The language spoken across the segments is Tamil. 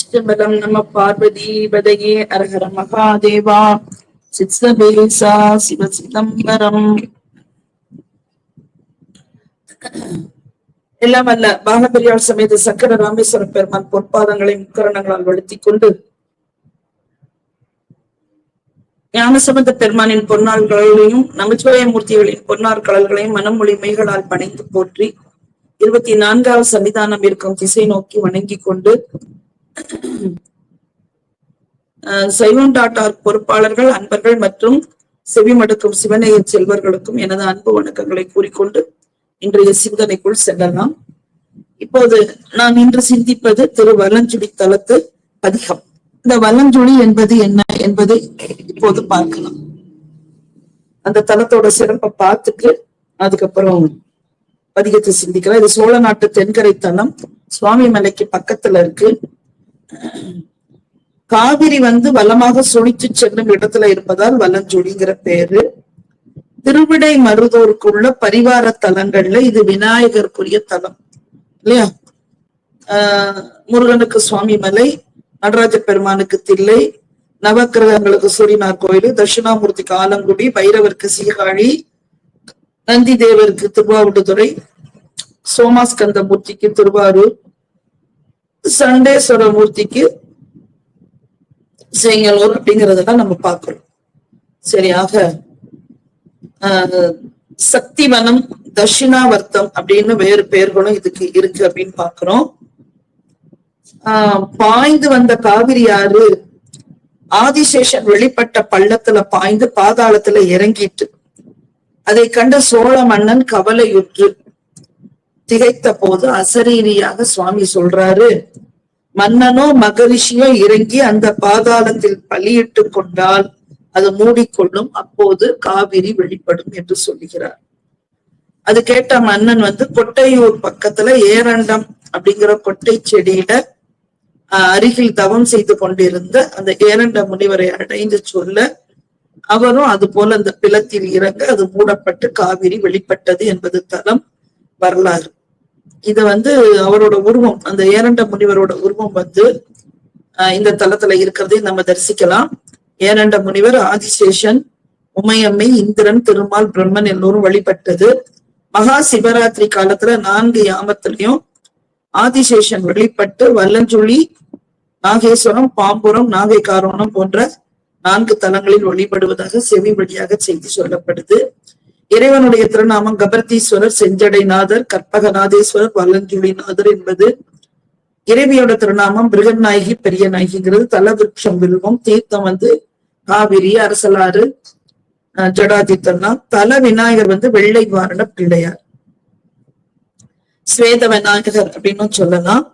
சிதம்பரம் நம பார்வதி பதையே அரஹர மகாதேவா சித்தபேசா சிவ சிதம்பரம் எல்லாம் அல்ல பாகபெரியாள் சமேத சக்கர ராமேஸ்வர பெருமான் பொற்பாதங்களை முக்கரணங்களால் வழுத்திக் கொண்டு ஞானசம்பந்த பெருமானின் பொன்னாள்களையும் நமச்சிவாய மூர்த்திகளின் பொன்னார் கடல்களையும் மனமொழி மைகளால் பணிந்து போற்றி இருபத்தி நான்காவது சன்னிதானம் இருக்கும் திசை நோக்கி வணங்கிக் கொண்டு சைவம் டாட் ஆர்க் பொறுப்பாளர்கள் அன்பர்கள் மற்றும் செவிமடுக்கும் சிவநேய செல்வர்களுக்கும் எனது அன்பு வணக்கங்களை கூறிக்கொண்டு இன்றைய சிந்தனைக்குள் செல்லலாம். இப்போது நான் இன்று சிந்திப்பது திரு வல்லஞ்சுழி தலத்து அதிகம் இந்த வல்லஞ்சுழி என்பது என்ன என்பதை இப்போது பார்க்கலாம். அந்த தலத்தோட சிறப்பை பார்த்துட்டு அதுக்கப்புறம் பதிகத்தை சிந்திக்கலாம். இது சோழ நாட்டு தென்கரை தலம் சுவாமி மலைக்கு பக்கத்துல இருக்கு. காவிரி வந்து வளமாக சுழித்து செல்லும் இடத்துல இருப்பதால் வலஞ்சொலிங்கிற பேரு. திருவிடை மருதூருக்குள்ள பரிவார தலங்கள்ல இது விநாயகருக்குரிய தலம். இல்லையா? ஆஹ் முருகனுக்கு சுவாமி மலை நடராஜ பெருமானுக்கு தில்லை நவக்கிரகங்களுக்கு சூரியனார் கோயில் தட்சிணாமூர்த்திக்கு ஆலங்குடி பைரவருக்கு சீகாழி நந்தி தேவருக்கு திருவாவடுதுறை சோமாஸ்கந்த மூர்த்திக்கு திருவாரூர் சண்டேஸ்வர மூர்த்திக்கு செங்கலூர் அப்படிங்கறதெல்லாம் நம்ம பார்க்கிறோம். சரியாக? ஆஹ் சக்திவனம் தட்சிணாவர்த்தம் அப்படின்னு வேறு பெயர்களும் இதுக்கு இருக்கு அப்படின்னு பாக்குறோம் ஆஹ் பாய்ந்து வந்த காவிரி ஆறு ஆதிசேஷன் வெளிப்பட்ட பள்ளத்துல பாய்ந்து பாதாளத்துல இறங்கிட்டு அதை கண்ட சோழ மன்னன் கவலையுற்று திகைத்த போது அசரீரியாக சுவாமி சொல்றாரு மன்னனோ மகரிஷியோ இறங்கி அந்த பாதாளத்தில் பலியிட்டு கொண்டால் அது மூடிக்கொள்ளும் அப்போது காவிரி வெளிப்படும் என்று சொல்லுகிறார். அது கேட்ட மன்னன் வந்து கொட்டையூர் பக்கத்துல ஏரண்டம் அப்படிங்கிற கொட்டை செடியில அருகில் தவம் செய்து கொண்டிருந்த அந்த ஏரண்ட முனிவரை அடைந்து சொல்ல அவரும் அது போல அந்த பிளத்தில் இறங்க அது மூடப்பட்டு காவிரி வெளிப்பட்டது என்பது தலம் வரலாறு. இது வந்து அவரோட உருவம் அந்த ஏரண்ட முனிவரோட உருவம் வந்து இந்த தலத்துல இருக்கிறதை நம்ம தரிசிக்கலாம். ஏரண்ட முனிவர் ஆதிசேஷன் உமையம்மை இந்திரன் திருமால் பிரம்மன் எல்லோரும் வழிபட்டது. மகா சிவராத்திரி காலத்துல நான்கு யாமத்திலையும் ஆதிசேஷன் வெளிப்பட்டு வல்லஞ்சுழி நாகேஸ்வரம் பாம்புரம் நாகை காரோணம் போன்ற நான்கு தலங்களில் வழிபடுவதாக செவி வழியாக செய்தி சொல்லப்படுது. இறைவனுடைய திருநாமம் கபர்த்தீஸ்வரர் செஞ்சடைநாதர் கற்பகநாதேஸ்வரர் வல்லஞ்சுழிநாதர் என்பது இறைவியோட திருநாமம் பிருகநாயகி பெரிய நாயகிங்கிறது தலவிருட்சம் வில்வம் தீர்த்தம் வந்து காவிரி அரசலாறு ஜடாதித்தன்னா தல விநாயகர் வந்து வெள்ளை வாரண பிள்ளையார். ஸ்வேத விநாயகர் அப்படின்னு சொல்லலாம்.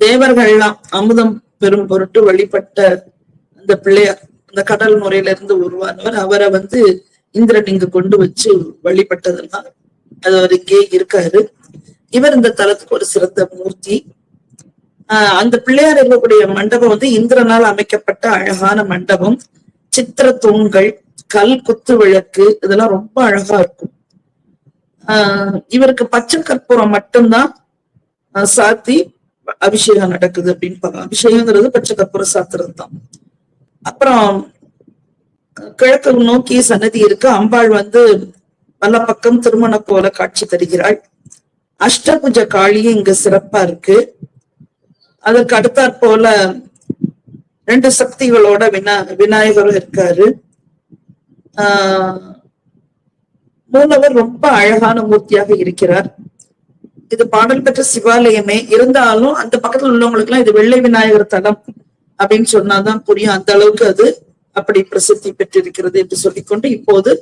தேவர்கள்லாம் அமுதம் பெரும் பொருட்டு வழிபட்ட அந்த பிள்ளையார் அந்த கடல் முறையில இருந்து உருவானவர். அவரை வந்து இந்திரன் இங்கு கொண்டு வச்சு வழிபட்டதெல்லாம் அது அவர் இங்கே இருக்காரு. இவர் இந்த தலத்துக்கு ஒரு சிறந்த மூர்த்தி. ஆஹ் அந்த பிள்ளையார் இருக்கக்கூடிய மண்டபம் வந்து இந்திரனால் அமைக்கப்பட்ட அழகான மண்டபம். சித்திர தூண்கள் கல் குத்து விளக்கு இதெல்லாம் ரொம்ப அழகா இருக்கும். ஆஹ் இவருக்கு பச்சை கற்பூரம் மட்டும்தான் ஆஹ் சாத்தி அபிஷேகம் நடக்குது அப்படின்னு பார்க்கலாம் அபிஷேகங்கிறது பச்சை கற்பூரம் சாத்துறது தான் அப்புறம் கிழக்கு நோக்கிய சன்னதி இருக்கு. அம்பாள் வந்து வலப்பக்கம் திருமண போல காட்சி தருகிறாள். அஷ்டபுஜ காளியும் இங்க சிறப்பா இருக்கு. அதற்கு அடுத்தாற் போல ரெண்டு சக்திகளோட வினா விநாயகரும் இருக்காரு. ஆஹ் மூலவர் ரொம்ப அழகான மூர்த்தியாக இருக்கிறார். இது பாடல் பெற்ற சிவாலயமே. இருந்தாலும் அந்த பக்கத்துல உள்ளவங்களுக்கு எல்லாம் இது வெள்ளை விநாயகர் தலம் அப்படின்னு சொன்னாதான் புரியும். அந்த அளவுக்கு அது அப்படி பிரசித்தி பெற்றிருக்கிறது என்று சொல்லிக்கொண்டு இப்போது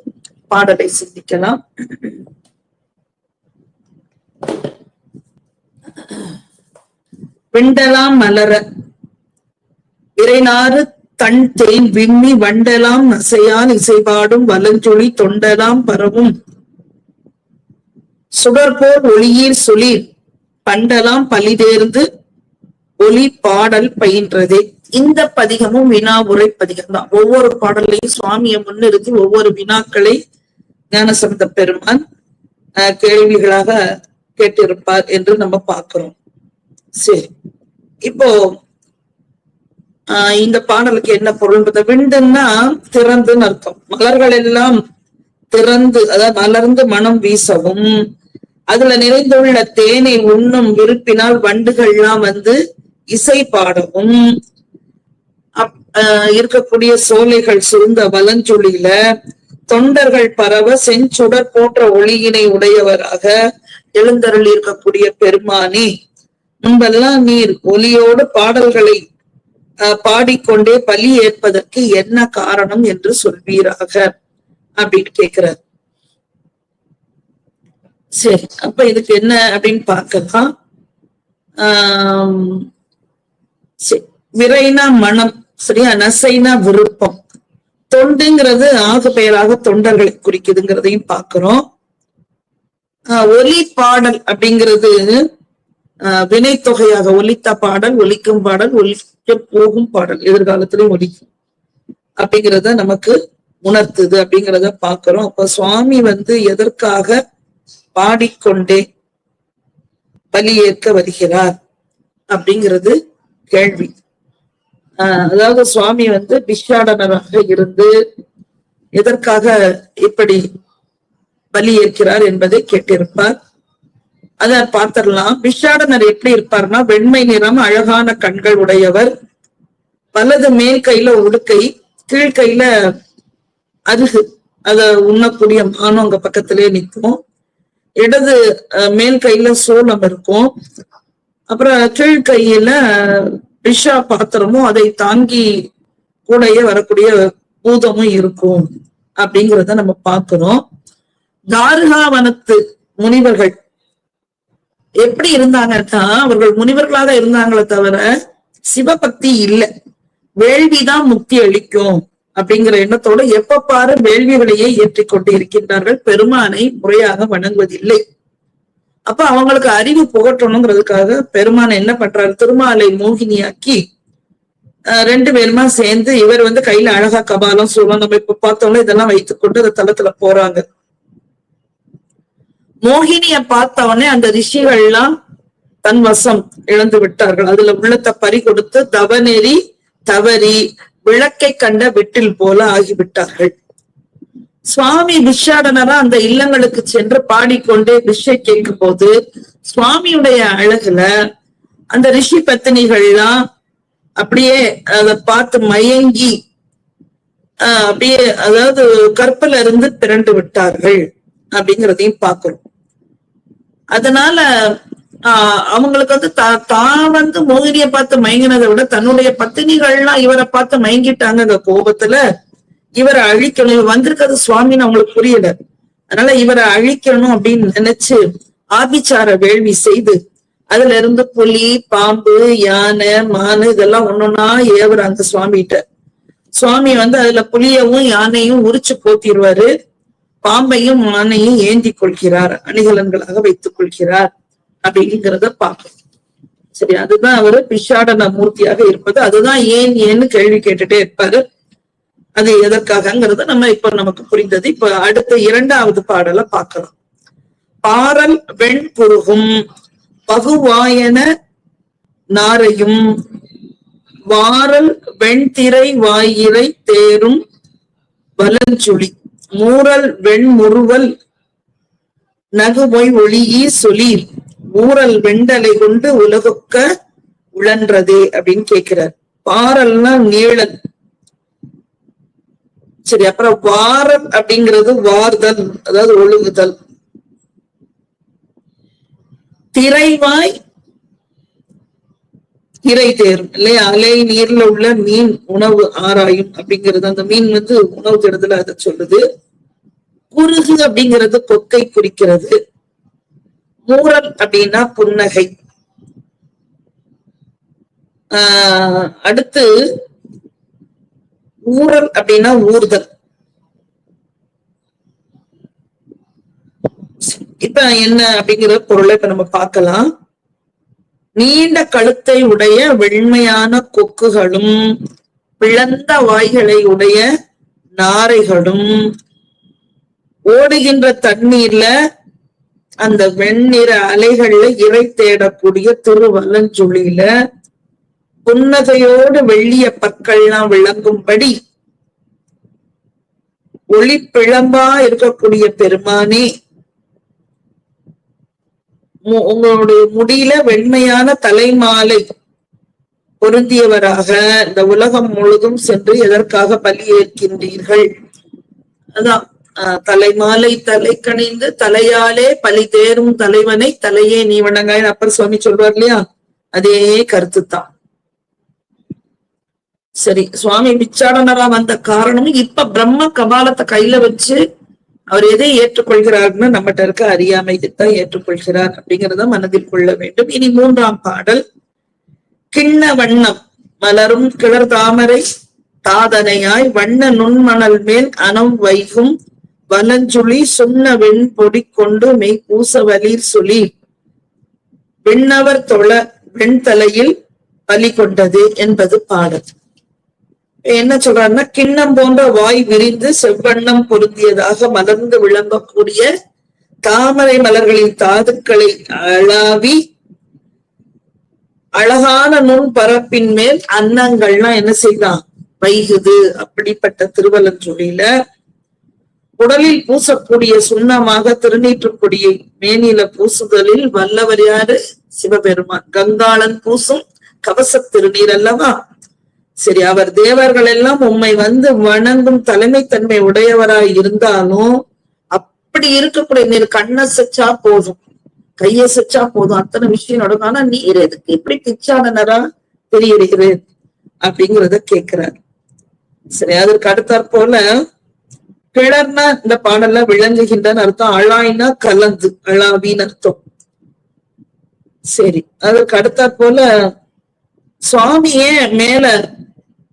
பாடலை சிந்திக்கலாம். விண்டலாம் மலர விரைநாறு தன் தேன் விம்மி வண்டலாம் நசையான் இசைபாடும் வலஞ்சொலி தொண்டலாம் பரவும். சுடர்போல் ஒளியீர் சுளீர் பண்டலாம் பலிதேர்ந்து ஒளி பாடல் பயின்றதே. இந்த பதிகமும் வினா உரை பதிகம் தான். ஒவ்வொரு பாடலையும் சுவாமியை முன்னிறுத்தி ஒவ்வொரு வினாக்களை ஞானசம்பந்த பெருமான் அஹ், கேள்விகளாக கேட்டிருப்பார் என்று நம்ம பார்க்கிறோம். சரி. இப்போ ஆஹ் இந்த பாடலுக்கு என்ன பொருள் விண்டுன்னா திறந்துன்னு அர்த்தம். மலர்கள் எல்லாம் திறந்து அதாவது மலர்ந்து மனம் வீசவும் அதுல நிறைந்துள்ள தேனை உண்ணும் விருப்பினால் வண்டுகள்லாம் வந்து இசை பாடவும் இருக்கக்கூடிய சோலைகள் சுருந்த வலஞ்சொலியில தொண்டர்கள் பரவ செஞ்சுடர் போன்ற ஒளியினை உடையவராக எழுந்தருள் இருக்கக்கூடிய பெருமானே முன்பெல்லாம் நீர் ஒலியோடு பாடல்களை பாடிக்கொண்டே பலி ஏற்பதற்கு என்ன காரணம் என்று சொல்வீராக அப்படின்னு கேக்குறார். சரி அப்ப இதுக்கு என்ன அப்படின்னு பார்க்கலாம். ஆஹ் விரைனா மனம். சரியா? நசைனா விருப்பம். தொண்டுங்கிறது ஆகு பெயராக தொண்டர்களை குறிக்குதுங்கிறதையும் பார்க்கிறோம். ஆஹ் ஒலி பாடல் அப்படிங்கிறது ஆஹ் வினைத்தொகையாக ஒலித்த பாடல் ஒலிக்கும் பாடல் ஒலிக்க போகும் பாடல் எதிர்காலத்திலையும் ஒலிக்கும் அப்படிங்கிறத நமக்கு உணர்த்துது அப்படிங்கிறத பாக்குறோம் அப்ப சுவாமி வந்து எதற்காக பாடிக்கொண்டே பலியேற்க வருகிறார் அப்படிங்கிறது கேள்வி. அதாவது சுவாமி வந்து பிஷாடனராக இருந்து எதற்காக இப்படி பலி ஏற்கிறார் என்பதை கேட்டிருப்பார். அத பார்த்திடலாம். பிஷாடனர் எப்படி இருப்பார்னா வெண்மை நிறம் அழகான கண்கள் உடையவர். வலது மேல் கையில உடுக்கை கீழ் கையில அருகு. அத உண்ணக்கூடிய மானம் அங்க பக்கத்திலே நிற்கும். இடது மேல் கையில சோளம் இருக்கும். அப்புறம் கீழ் கையில விஷா பாத்திரமும் அதை தாங்கி கூடயே வரக்கூடிய பூதமும் இருக்கும் அப்படிங்கிறத நம்ம பார்க்கிறோம் தாருகாவனத்து முனிவர்கள் எப்படி இருந்தாங்கன்னா அவர்கள் முனிவர்களாக இருந்தாங்களே தவிர சிவபக்தி இல்லை. வேள்விதான் முக்தி அளிக்கும் அப்படிங்கிற எண்ணத்தோட எப்ப பாரு வேள்விகளையே ஏற்றிக் கொண்டு இருக்கின்றார்கள் பெருமானை முறையாக வணங்குவதில்லை. அப்ப அவங்களுக்கு அறிவு புகட்டணுங்கிறதுக்காக பெருமான் என்ன பண்றாரு? திருமாலை மோகினியாக்கி ரெண்டு பேருமா சேர்ந்து இவர் வந்து கையில அழகா கபாலம் சூலம் நம்ம இப்ப பார்த்தோம்ல இதெல்லாம் வைத்துக்கொண்டு அந்த தளத்துல போறாங்க. மோகினிய பார்த்த உடனே அந்த ரிஷிகள்லாம் தன் வசம் இழந்து விட்டார்கள். அதுல உள்ளத்தை பறி கொடுத்து தவநெறி தவறி விளக்கை கண்ட விட்டில் போல ஆகிவிட்டார்கள். சுவாமி விஷாடனரா அந்த இல்லங்களுக்கு சென்று பாடிக்கொண்டே விஷை கேட்கும் போது சுவாமியுடைய அழகுல அந்த ரிஷி பத்தினிகள்லாம் அப்படியே அதை பார்த்து மயங்கி ஆஹ் அப்படியே அதாவது கற்பல இருந்து பிறண்டு விட்டார்கள் அப்படிங்கிறதையும் பார்க்கிறோம். அதனால ஆஹ் அவங்களுக்கு வந்து தா- தான் வந்து மோகினிய பார்த்து மயங்கினதை விட தன்னுடைய பத்தினிகள்லாம் இவரை பார்த்து மயங்கிட்டாங்க அந்த கோபத்துல. இவரை அழிக்கணும். இவர் வந்திருக்கிறது சுவாமின்னு அவங்களுக்கு புரியல. அதனால இவரை அழிக்கணும் அப்படின்னு நினைச்சு ஆபிச்சார வேள்வி செய்து அதுல இருந்து புலி பாம்பு யானை மானு இதெல்லாம் ஒன்னொன்னா ஏவுறாங்க சுவாமிகிட்ட. சுவாமி வந்து அதுல புலியவும் யானையும் உரிச்சு போத்திடுவாரு. பாம்பையும் மானையும் ஏந்தி கொள்கிறார். அணிகலன்களாக வைத்துக் கொள்கிறார். அப்படிங்கிறத பார்க்கணும் சரி அதுதான் அவரு பிஷாடன மூர்த்தியாக இருப்பது. அதுதான் ஏன் ஏன்னு கேள்வி கேட்டுட்டே இருப்பாரு. அது எதற்காகங்கிறத நம்ம இப்ப நமக்கு புரிந்தது. இப்ப அடுத்த இரண்டாவது பாடலை பார்க்கலாம். பாரல் வெண் புருகும் பகுவாயன நாரையும் வாரல் வெண்திரை வாயிலை தேரும் வலஞ்சுழி மூரல் வெண்முறுவல் நகுமொய் ஒளியீ சொலீர் ஊரல் வெண்டலை கொண்டு உலகுக்க உழன்றதே அப்படின்னு கேட்கிறார். பாரல்னா நீளல் சரி அப்புறம் வாரம் அப்படிங்கிறது வார்தல் அதாவது ஒழுகுதல். திரைவாய் இறை தேரும் இல்லையா? அலை நீர்ல உள்ள மீன் உணவு ஆராயும் அப்படிங்கிறது. அந்த மீன் வந்து உணவு தேடுதல அதை சொல்லுது. குறுகு அப்படிங்கிறது கொக்கை குறிக்கிறது. மூரல் அப்படின்னா புன்னகை. ஆஹ் அடுத்து ஊரல் அப்படின்னா ஊர்தல் இப்ப என்ன அப்படிங்கிற பொருளை இப்ப நம்ம பார்க்கலாம். நீண்ட கழுத்தை உடைய வெண்மையான கொக்குகளும் பிளந்த வாய்களை உடைய நாரைகளும் ஓடுகின்ற தண்ணீர்ல அந்த வெண்ணிற அலைகள்ல இறை தேடக்கூடிய திருவலஞ்சுழியில புன்னகையோடு வெள்ளிய பற்கள்லாம் விளங்கும்படி ஒளி பிழம்பா இருக்கக்கூடிய பெருமானே மு- உங்களுடைய முடியில வெண்மையான தலைமாலை பொருந்தியவராக இந்த உலகம் முழுதும் சென்று எதற்காக பலி ஏற்கின்றீர்கள்? அதான் ஆஹ், தலைமாலை தலை கணிந்து தலையாலே பலி தேரும் தலைவனை தலையே நீ வணங்காய். அப்பர் சுவாமி சொல்வார் இல்லையா? அதே கருத்துத்தான். சரி சுவாமி பிச்சாடனரா வந்த காரணம் இப்ப பிரம்ம கபாலத்தை கையில வச்சு அவர் எதை ஏற்றுக்கொள்கிறார்னு நம்மகிட்ட இருக்க அறியாமை தான் ஏற்றுக்கொள்கிறார் அப்படிங்கிறத மனதில் கொள்ள வேண்டும். இனி மூன்றாம் பாடல். கிண்ண வண்ணம் மலரும் கிளர் தாமரை தாதனையாய் வண்ண நுண்மணல் மேல் அனம் வைகும் வலஞ்சுழி சுண்ண வெண் பொடி கொண்டு மெய் பூச வலீர் சுழி வெண்ணவர் தொழ வெண்தலையில் பலி கொண்டது என்பது பாடல். என்ன சொல்றாருன்னா கிண்ணம் போன்ற வாய் விரிந்து செவ்வண்ணம் பொருந்தியதாக மலர்ந்து விளம்பக்கூடிய தாமரை மலர்களின் தாதுக்களை அளாவி அழகான நுண் பரப்பின் மேல் அன்னங்கள்லாம் என்ன செய்தான்? வைகுது. அப்படிப்பட்ட திருவலஞ்சொலியில உடலில் பூசக்கூடிய சுண்ணமாக திருநீற்றுக்கொடியை மேனில பூசுதலில் வல்லவர் யாரு? சிவபெருமான். கங்காளன் பூசும் கவச திருநீர் அல்லவா? சரி அவர் தேவர்கள் எல்லாம் உம்மை வந்து வணங்கும் தலைமைத்தன்மை உடையவராய் இருந்தாலும் அப்படி இருக்கக்கூடிய நீர் கண்ணை சச்சா போதும். கையை செச்சா போதும். அத்தனை விஷயம் நடக்கும். ஆனா நீர் எதுக்கு எப்படி பிச்சானனரா தெரியிருக்கிறேன் அப்படிங்கிறத கேட்கிறார் சரி அதற்கு அடுத்தாற் போல கிளர்னா இந்த பாடல்ல விளங்குகின்றன்னு அர்த்தம் அழாயினா கலந்து அழாவின்னு அர்த்தம். சரி அதற்கு அடுத்தாற் போல சுவாமியே மேல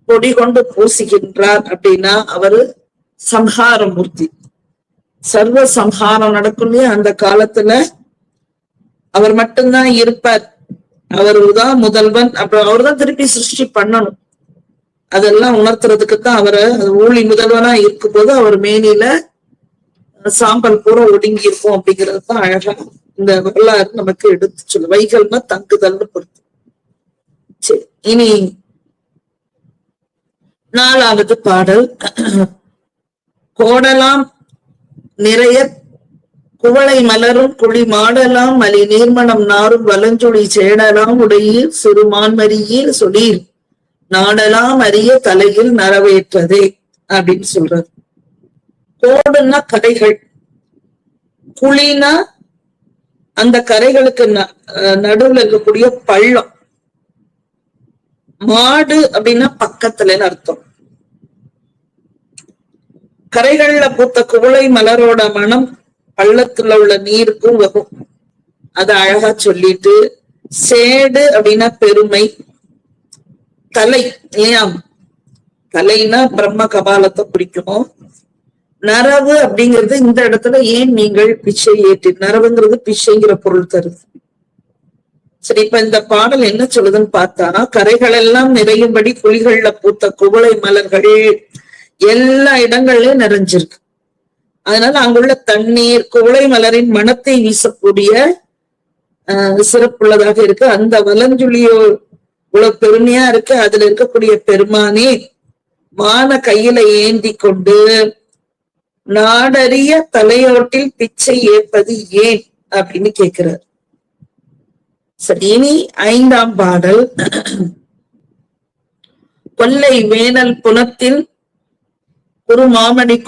பொடி கொண்டு பூசிக்கின்றார் அப்படின்னா அவரு சம்ஹார மூர்த்தி சர்வ சம்ஹாரம் நடக்கும் அந்த காலத்துல அவர் மட்டும்தான் இருப்பார். அவருதான் முதல்வன். அப்புறம் அவர்தான் திருப்பி சிருஷ்டி பண்ணணும். அதெல்லாம் உணர்த்துறதுக்கு தான் அவரை ஊழி முதல்வனா இருக்கும்போது அவர் மேனில சாம்பல் பூரா ஒடுங்கி இருக்கும் அப்படிங்கிறது தான் அழகா இந்த வரலாறு நமக்கு எடுத்து சொல்லு வைகல்னா தங்குதல்னு பொறுத்து. சரி இனி நாலாவது பாடல். கோடலாம் நிறைய குவளை மலரும் குழி மாடலாம் மலி நீர்மணம் நாரும் வலஞ்சுழி சேடலாம் உடையில் சிறுமான்மரியில் சொலீர் நாடலாம் அரிய தலையில் நரவேற்றதே அப்படின்னு சொல்றாரு கோடுன்னா கதைகள். குழினா அந்த கரைகளுக்கு ந- நடுவுல இருக்கக்கூடிய பள்ளம். மாடு அப்படின்னா பக்கத்துலன்னு அர்த்தம். கரைகள்ல பூத்த குவளை மலரோட மனம் பள்ளத்துல உள்ள நீருக்கும் வகும் அத அழகா சொல்லிட்டு சேடு அப்படின்னா பெருமை. தலை இல்லையா? தலைனா பிரம்ம கபாலத்தை குறிக்கும். நரவு அப்படிங்கிறது இந்த இடத்துல ஏன் நீங்கள் பிச்சை ஏற்றி நரவுங்கிறது பிச்சைங்கிற பொருள் தருது. சரி இப்ப இந்த பாடல் என்ன சொல்லுதுன்னு பார்த்தா கரைகள் எல்லாம் நிறையும்படி குழிகள்ல பூத்த குவளை மலர்கள் எல்லா இடங்கள்லயும் நிறைஞ்சிருக்கு. அதனால அங்குள்ள தண்ணீர் குவளை மலரின் மனத்தை வீசக்கூடிய ஆஹ் சிறப்புள்ளதாக இருக்கு. அந்த வலஞ்சுழியோ இவ்வளவு பெருமையா இருக்கு. அதுல இருக்கக்கூடிய பெருமானே மான கையில ஏந்தி கொண்டு நாடறிய தலையோட்டில் பிச்சை ஏற்பது ஏன் அப்படின்னு கேட்கிறார் சரி இனி ஐந்தாம் பாடல். கொல்லை வேனல் புலத்தில் ஒரு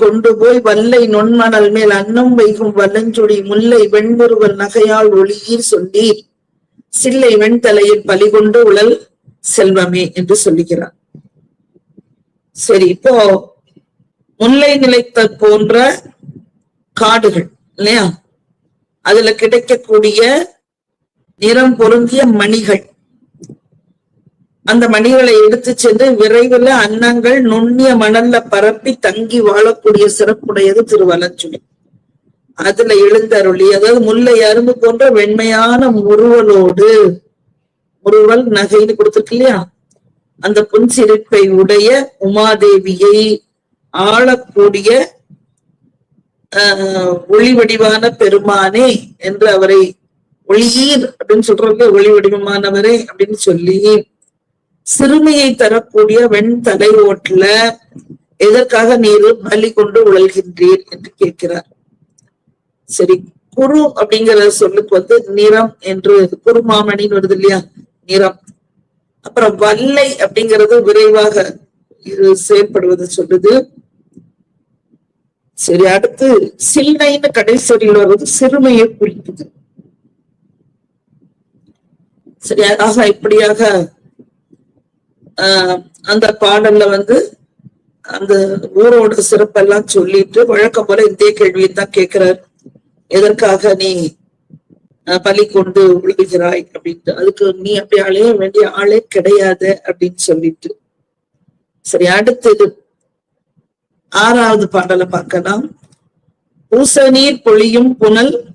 கொண்டு போய் வல்லை நொன்மணல் மேல் அன்னம் வைகும் வல்லஞ்சுடி முல்லை வெண்முருவல் நகையால் ஒளியீர் சொல்லீர் சில்லை வெண்தலையில் பலிகொண்டு உழல் செல்வமே என்று சொல்லுகிறார். சரி இப்போ முல்லை நிலைத்த போன்ற காடுகள் இல்லையா? அதுல கிடைக்கக்கூடிய நிறம் பொருந்திய மணிகள். அந்த மணிகளை எடுத்து சென்று விரைவில் அன்னங்கள் நுண்ணிய மணல்ல பரப்பி தங்கி வாழக்கூடிய சிறப்புடையது திருவலச்சுடி அதுல எழுந்தருளி அதாவது முல்லை அரும்பு போன்ற வெண்மையான முறுவலோடு முறுவல் நகைன்னு கொடுத்துருக்கு இல்லையா? அந்த புன்சிரிப்பை உடைய உமாதேவியை ஆளக்கூடிய ஆஹ் ஒளி வடிவான பெருமானே என்று அவரை ஒளியீர் அப்படின்னு சொல்றவங்க ஒளி வடிவமானவரே அப்படின்னு சொல்லி சிறுமியை தரக்கூடிய வெண் தலை ஓட்டுல எதற்காக நீர் பலி கொண்டு உழல்கின்றீர் என்று கேட்கிறார். சரி குரு அப்படிங்கிற சொல்லுக்கு வந்து நிறம் என்று குருமாமணின்னு வருது இல்லையா? நிறம். அப்புறம் வல்லை அப்படிங்கிறது விரைவாக இது செயல்படுவது சொல்லுது. சரி அடுத்து சில்லைன்னு கடைசொலியில் வருவது சிறுமையை குறிக்குது. சரி இப்படியாக ஆஹ் அந்த பாடல்ல வந்து அந்த ஊரோட சிறப்பெல்லாம் சொல்லிட்டு வழக்கம் போல இதே கேள்வியை தான் கேட்கிறார். எதற்காக நீ பலி கொண்டு உழுகிறாய்? அப்படின்ட்டு. அதுக்கு நீ அப்படி அழைய வேண்டிய ஆளே கிடையாது அப்படின்னு சொல்லிட்டு. சரி அடுத்தது ஆறாவது பாடலை பார்க்கலாம். பூசநீர் பொழியும் புனல்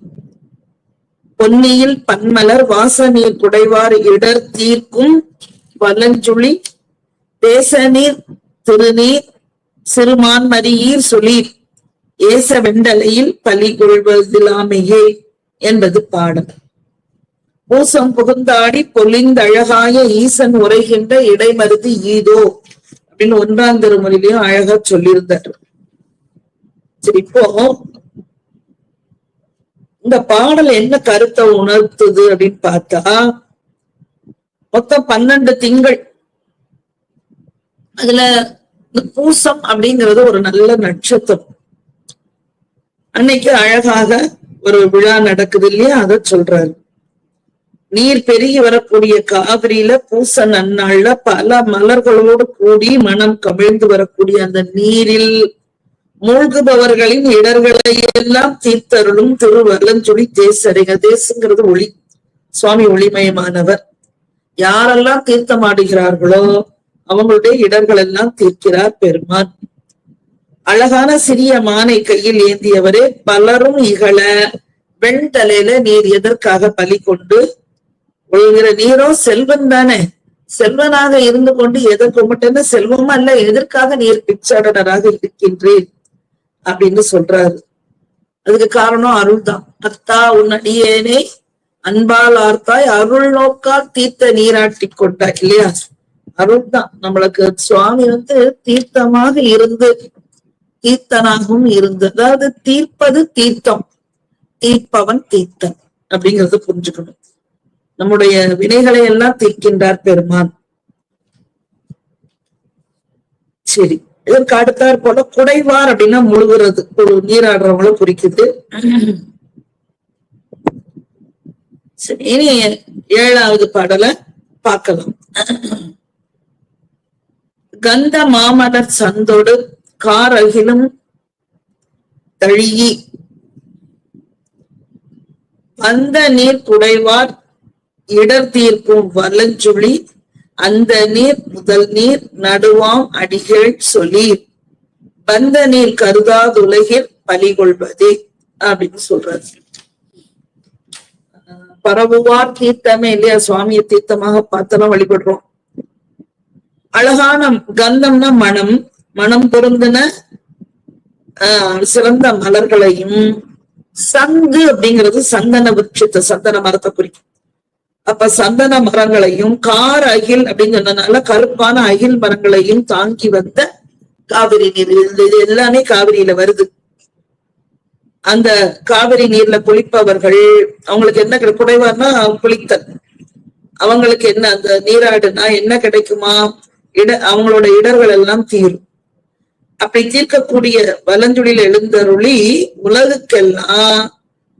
பொன்னியில் பன்மலர் வாசநீர் குடைவார் இடர் தீர்க்கும் வலஞ்சுழி தேசநீர் திருநீர் சிறுமான் மரியீர் சுளீர் ஏச வெண்டலையில் பலி கொள்வதிலாமையே என்பது பாடல் பூசம் புகுந்தாடி பொலிந்தழகாய ஈசன் உரைகின்ற இடைமருது ஈதோ அப்படின்னு ஒன்றாம் திருமுறையிலையும் அழகா சொல்லியிருந்தார். சரி இப்போ இந்த பாடல் என்ன கருத்தை உணர்த்துது அப்படின்னு பார்த்தா மொத்தம் பன்னெண்டு திங்கள். அதுல இந்த பூசம் அப்படிங்கிறது ஒரு நல்ல நட்சத்திரம். அன்னைக்கு அழகாக ஒரு விழா நடக்குது இல்லையா? அத சொல்றாரு. நீர் பெருகி வரக்கூடிய காவிரியில பூச நன்னாள்ல பல மலர்களோடு கூடி மனம் கவிழ்ந்து வரக்கூடிய அந்த நீரில் மூழ்குபவர்களின் இடர்களை எல்லாம் தீர்த்தருளும் திருவருளஞ்சொலி தேசரிக தேசுங்கிறது ஒளி சுவாமி ஒளிமயமானவர். யாரெல்லாம் தீர்த்தமாடுகிறார்களோ அவங்களுடைய இடர்கள் எல்லாம் தீர்க்கிறார் பெருமான். அழகான சிறிய மானை கையில் ஏந்தியவரே பலரும் இகழ வெண்தலையில நீர் எதற்காக பலி கொண்டு ஒழுகிற நீரோ செல்வன் தானே. செல்வனாக இருந்து கொண்டு எதை கும்பிட்டேன்னு செல்வம் அல்ல எதற்காக நீர் பிச்சாடனராக இருக்கின்றேன்? அப்படின்னு சொல்றாரு. அதுக்கு காரணம் அருள் தான் அத்தா உன் அன்பால் ஆர்த்தாய் அருள் நோக்கா தீர்த்த நீராட்டி கொண்டாய் இல்லையா? அருள் தான் நம்மளுக்கு சுவாமி வந்து தீர்த்தமாக இருந்து தீர்த்தனாகவும் இருந்து அதாவது தீர்ப்பது தீர்த்தம் தீர்ப்பவன் தீர்த்தன் அப்படிங்கறத புரிஞ்சுக்கணும். நம்முடைய வினைகளை எல்லாம் தீர்க்கின்றார் பெருமான். சரி. இதற்கு அடுத்தாற் போல குடைவார் அப்படின்னா முழுகிறது. ஒரு நீராடுறவங்கள குறிக்குது சரி இனி ஏழாவது பாடலை பார்க்கலாம். கந்த மாமலர் சந்தோடு கார் அகிலும் தழியி அந்த நீர் குடைவார் இடர் தீர்க்கும் வலஞ்சுழி. அந்த நீர் முதல் நீர் நடுவாம் அடிகள் சொல்லீர். பந்த நீர் கருதாதுலகில் பலி கொள்வதே அப்படின்னு சொல்றாரு. பரவுவார் தீர்த்தமே இல்லையா? சுவாமியை தீர்த்தமாக பார்த்தெல்லாம் வழிபடுறோம். அழகான கந்தம்னா மனம். மனம் பொருந்தின ஆஹ் சிறந்த மலர்களையும் சங்கு அப்படிங்கிறது சந்தன விருட்சத்தை சந்தன மரத்தை குறிக்கும். அப்ப சந்தன மரங்களையும் கார் அகில் அப்படின்னு சொன்னதுனால கருப்பான அகில் மரங்களையும் தாங்கி வந்த காவிரி நீர். இது எல்லாமே காவிரியில வருது. அந்த காவிரி நீர்ல குளிப்பவர்கள் அவங்களுக்கு என்ன கிடை- குடைவார்னா குளித்தல். அவங்களுக்கு என்ன அந்த நீராடுனா என்ன கிடைக்குமா? இட அவங்களோட இடர்கள் எல்லாம் தீரும். அப்படி தீர்க்கக்கூடிய வலஞ்சுழியில் எழுந்தருளி உலகுக்கெல்லாம்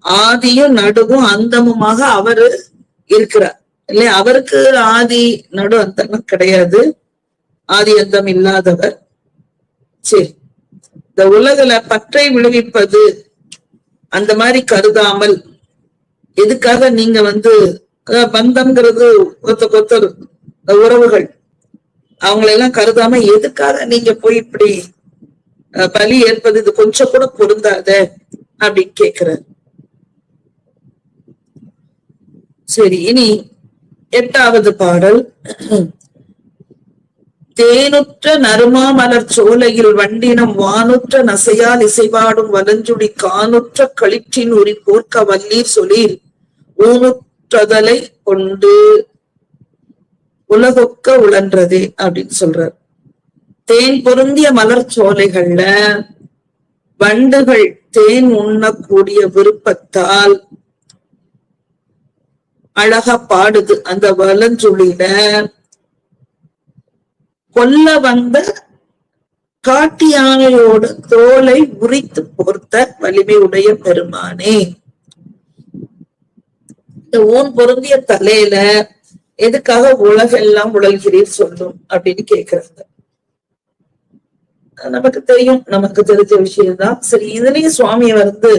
ஆதியும் நடுவும் அந்தமுமாக அவரு இருக்கிறார். இல்லையா அவருக்கு ஆதி நடு அந்தம் கிடையாது. ஆதி அந்தம் இல்லாதவர். சரி. இந்த உலகில பற்றை விளைவிப்பது அந்த மாதிரி கருதாமல் எதுக்காக நீங்க வந்து பந்தம்ங்கிறது கொத்த ஒருத்தர் உறவுகள் அவங்களெல்லாம் கருதாம எதுக்காக நீங்க போய் இப்படி பலி ஏற்பது? இது கொஞ்சம் கூட பொருந்தாத அப்படின்னு கேக்குறாரு சரி இனி எட்டாவது பாடல். தேனுற்ற நறுமாமலர் சோலையில் வண்டினம் வானுற்ற நசையால் இசைவாடும் வலஞ்சுடி கானுற்ற களிற்றின் உரி போர்க்க வல்லீர் சொலீர் ஊனுற்றதலை கொண்டு உலகொக்க உழன்றதே அப்படின்னு சொல்றார். தேன் பொருந்திய மலர் சோலைகள்ல வண்டுகள் தேன் உண்ணக்கூடிய விருப்பத்தால் அழகா பாடுது அந்த வலஞ்சொலியில கொல்ல வந்த காட்டியானையோட தோலை உரித்து பொறுத்த வலிமை உடைய பெருமானே. இந்த ஊன் பொருந்திய தலையில எதுக்காக உலகெல்லாம் உழல்கிறீர் சொல்லும் அப்படின்னு கேக்குறாங்க. நமக்கு தெரியும் நமக்கு தெரிஞ்ச விஷயம்தான். சரி இதுலயும் சுவாமி வந்து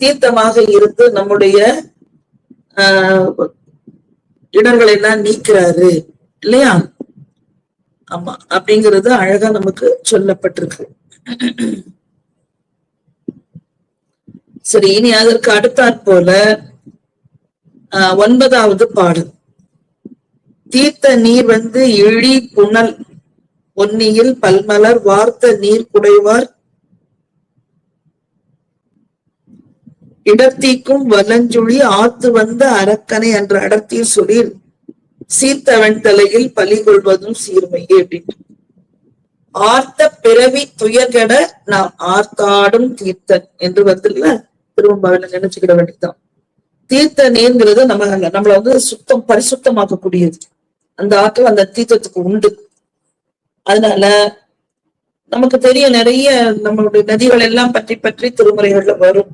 தீர்த்தமாக இருந்து நம்முடைய இடங்களை இடர்களை எல்லாம் நீக்கிறாரு. இல்லையா? ஆமா அப்படிங்கிறது அழகா நமக்கு சொல்லப்பட்டிருக்கு. சரி இனி அதற்கு அடுத்தாற் போல ஆஹ் ஒன்பதாவது பாடல். தீர்த்த நீர் வந்து இழி புனல் பொன்னியில் பல்மலர் வார்த்த நீர் குடைவார் இடர்த்தீக்கும் வலஞ்சுழி ஆத்து வந்த அரக்கனை என்ற அடர்த்தியில் சொல்லில் சீர்த்தவன் தலையில் பலி கொள்வதும் சீர்மையே அப்படின்னு ஆர்த்த பிறவி துயர்கட நாம் ஆர்த்தாடும் தீர்த்தன் என்று வந்துல திருவம்பாவில நினைச்சுக்கிட வேண்டியதுதான். தீர்த்த நீர்ங்கிறது நம்ம நம்மள வந்து சுத்தம் பரிசுத்தமாக்கக்கூடியது. அந்த ஆற்றல் அந்த தீர்த்தத்துக்கு உண்டு. அதனால நமக்கு தெரிய நிறைய நம்மளுடைய நதிகள் எல்லாம் பற்றி பற்றி திருமுறைகள்ல வரும்.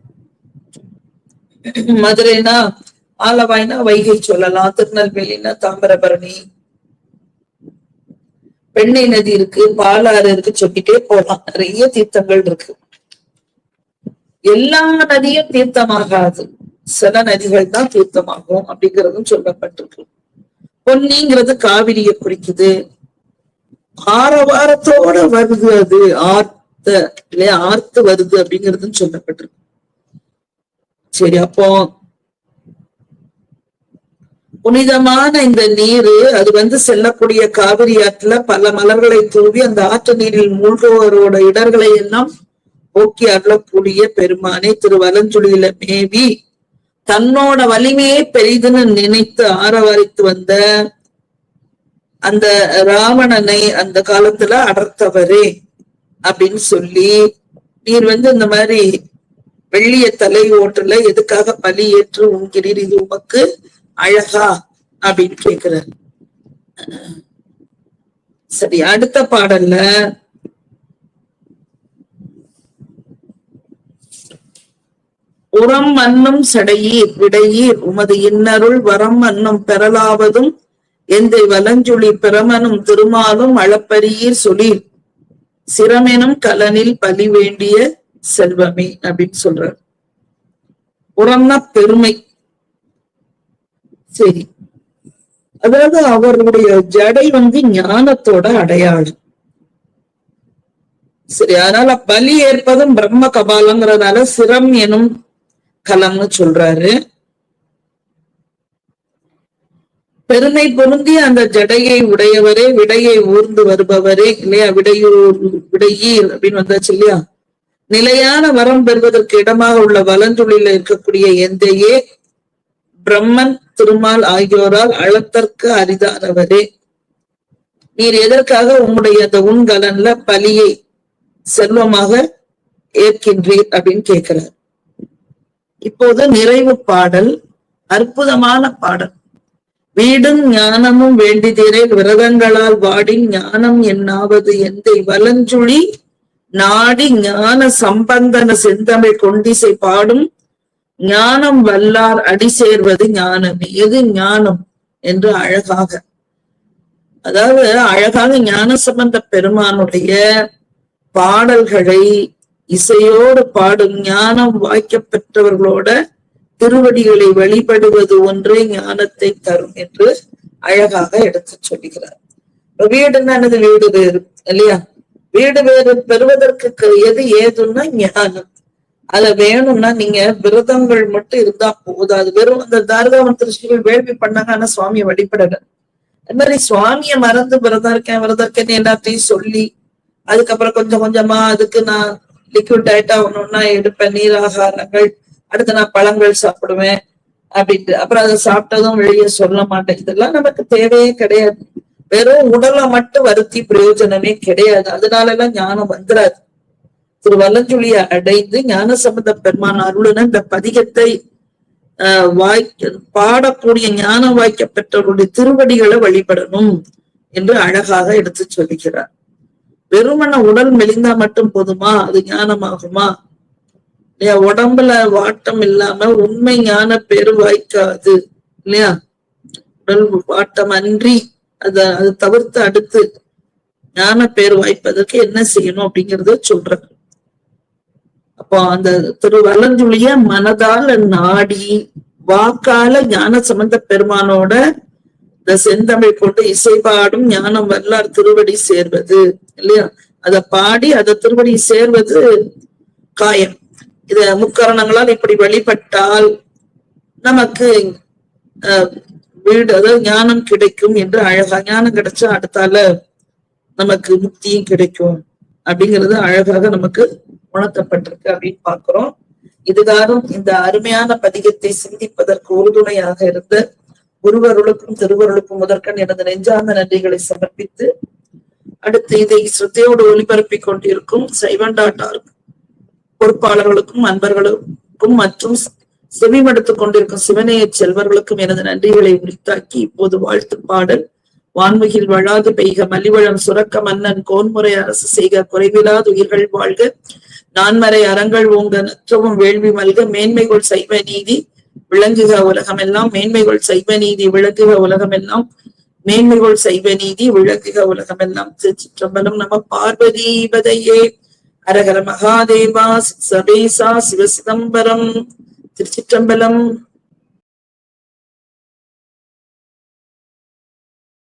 மதுரைனா ஆலவாய்னா வைகை சொல்லலாம் திருநெல்வேலினா தாமிரபரணி. பெண்ணை நதி இருக்கு பாலாறு இருக்கு சொல்லிட்டே போலாம். நிறைய தீர்த்தங்கள் இருக்கு. எல்லா நதியும் தீர்த்தமாகாது. சில நதிகள் தான் தீர்த்தமாகும் அப்படிங்கிறதும் சொல்லப்பட்டிருக்கு. பொன்னிங்கிறது காவிரியை குறிக்குது. ஆரவாரத்தோட வருது அது. ஆர்த்த இல்லையா? ஆர்த்து வருது அப்படிங்கறதும் சொல்லப்பட்டிருக்கு. சரி அப்போ புனிதமான இந்த நீரு அது வந்து செல்லக்கூடிய காவிரி ஆற்றுல பல மலர்களை தூவி அந்த ஆற்று நீரில் மூழ்குவரோட இடர்களை எல்லாம் போக்கி அருளக்கூடிய பெருமானை திரு வலஞ்சுழியில மேவி தன்னோட வலிமையே பெரிதுன்னு நினைத்து ஆரவாரித்து வந்த அந்த ராவணனை அந்த காலத்துல அடர்த்தவரே அப்படின்னு சொல்லி நீர் வந்து இந்த மாதிரி வெள்ளிய தலை ஓட்டுல எதுக்காக பலி ஏற்று உண்கிறீர்? இது உமக்கு அழகா அப்படின்னு கேக்குறாரு. சரி அடுத்த பாடல்ல உரம் மன்னும் சடையீர் விடையீர் உமது இன்னருள் வரம் மன்னும் பெறலாவதும் எந்தை வலஞ்சுழி பிரமனும் திருமாலும் அளப்பரியீர் சொலீர் சிரமெனும் கலனில் பலி வேண்டிய செல்வமே அப்படின்னு சொல்றார். உரம்னா பெருமை. சரி. அதாவது அவருடைய ஜடை வந்து ஞானத்தோட அடையாளம். சரி அதனால பலி ஏற்பதும் பிரம்ம கபாலங்கிறதுனால சிரம் எனும் கலம்னு சொல்றாரு. பெருமை பொருந்தி அந்த ஜடையை உடையவரே விடையை ஊர்ந்து வருபவரே இல்லையா? விடையூர் விடையீர் அப்படின்னு வந்தாச்சு இல்லையா? நிலையான வரம் பெறுவதற்கு இடமாக உள்ள வலஞ்சுழில இருக்கக்கூடிய எந்தையே பிரம்மன் திருமால் ஆகியோரால் அளத்தற்கு அரிதானவரே. நீர் எதற்காக உங்களுடைய அந்த உண்கலன்ல பலியை செல்வமாக ஏற்கின்றீர் அப்படின்னு கேட்கிறார் இப்போது நிறைவு பாடல் அற்புதமான பாடல். வீடும் ஞானமும் வேண்டிதீரே விரதங்களால் வாடி ஞானம் என்னாவது எந்தை வலஞ்சுழி நாடி ஞான சம்பந்தன செந்தமிழ் கொண்டிசை பாடும் ஞானம் வல்லார் அடி சேர்வது ஞானமே. எது ஞானம்? என்று அழகாக. அதாவது அழகாக ஞான சம்பந்த பெருமானுடைய பாடல்களை இசையோடு பாடும் ஞானம் வாய்க்க பெற்றவர்களோட திருவடிகளை வழிபடுவது ஒன்றே ஞானத்தை தரும் என்று அழகாக எடுத்து சொல்லுகிறார் வீடுன்னு வீடு இல்லையா? வீடு வேறு பெறுவதற்கு எது ஏதுன்னா ஞானம். அதுல வேணும்னா நீங்க விரதங்கள் மட்டும் இருந்தா போதும். அது வெறும் அந்த தாரகாவன் திருஷ்டிகள் வேள்வி பண்ணாங்க ஆனா சுவாமியை வழிபடல. அது மாதிரி சுவாமிய மறந்து விரதம் இருக்கேன் விரதம் இருக்கேன்னு எல்லாத்தையும் சொல்லி அதுக்கப்புறம் கொஞ்சம் கொஞ்சமா அதுக்கு நான் லிக்விட் டயட்டா ஒன்னொன்னா எடுப்பேன் நீராகாரங்கள் அடுத்து நான் பழங்கள் சாப்பிடுவேன் அப்படின்ட்டு. அப்புறம் அதை சாப்பிட்டதும் வெளியே சொல்ல மாட்டேன். இதெல்லாம் நமக்கு தேவையே கிடையாது. வெறும் உடலை மட்டும் வருத்தி பிரயோஜனமே கிடையாது. அதனால எல்லாம் ஞானம் வந்துடாது திரு வல்லஞ்சுழியை அடைந்து ஞான சம்பந்த பெருமான் அருளுன இந்த பதிகத்தை ஆஹ் வாய்க்க பாடக்கூடிய ஞானம் வாய்க்க பெற்றவருடைய திருவடிகளை வழிபடணும் என்று அழகாக எடுத்து சொல்லுகிறார். வெறுமன உடல் மெலிந்தா மட்டும் போதுமா? அது ஞானமாகுமா? இல்லையா? உடம்புல வாட்டம் இல்லாம உண்மை ஞான பெரு வாய்க்காது. இல்லையா? உடல் வாட்டம் அன்றி அத அது தவிர்த்து அடுத்து ஞான பேர் வாய்ப்பதற்கு என்ன செய்யணும் அப்படிங்கறத சொல்றாங்க அப்போ அந்த திரு வலஞ்சுழிய மனதால நாடி வாக்கால ஞான சம்பந்த பெருமானோட இந்த செந்தமிழ் கொண்டு இசைபாடும் ஞானம் வரலாறு திருவடி சேர்வது இல்லையா? அத பாடி அத திருவடி சேர்வது காயம். இத முக்கரணங்களால் இப்படி வழிபட்டால் நமக்கு அஹ், வீடு அதாவது ஞானம் கிடைக்கும் என்று அழகா ஞானம் கிடைச்சா அடுத்தால நமக்கு முக்தியும் கிடைக்கும் அப்படிங்கிறது அழகாக நமக்கு உணர்த்தப்பட்டிருக்கு அப்படின்னு பாக்குறோம் இதுகாரும் இந்த அருமையான பதிகத்தை சிந்திப்பதற்கு உறுதுணையாக இருந்த குருவருளுக்கும் திருவருளுக்கும் முதற்கண் எனது நெஞ்சார்ந்த நன்றிகளை சமர்ப்பித்து அடுத்து இதை ஸ்ரத்தையோடு ஒளிபரப்பிக் கொண்டிருக்கும் சைவன் டாட் பொறுப்பாளர்களுக்கும் அன்பர்களுக்கும் மற்றும் செவிமடுத்துக் கொண்டிருக்கும் சிவநேய செல்வர்களுக்கும் எனது நன்றிகளை உரித்தாக்கி இப்போது வாழ்த்து பாடல். வான்மிகில் வழாது பெய்க மலிவளம் சுரக்க மன்னன் கோன்முறை அரசு செய்க குறைவிலாது உயிர்கள் வாழ்க. நான்மறை அறங்கள் ஓங்க நற்றவும் வேள்வி மல்க மேன்மைகள் சைவ நீதி விளங்குக உலகமெல்லாம் மேன்மைகள் சைவ நீதி விளங்குக உலகமெல்லாம் மேன்மைகள் சைவ நீதி விளங்குக உலகமெல்லாம். திருச்சிற்றம்பலம் நம பார்வதீபதையே அரகர மகாதேவா சபேசா சிவசிதம்பரம். திருச்சிற்றம்பலம்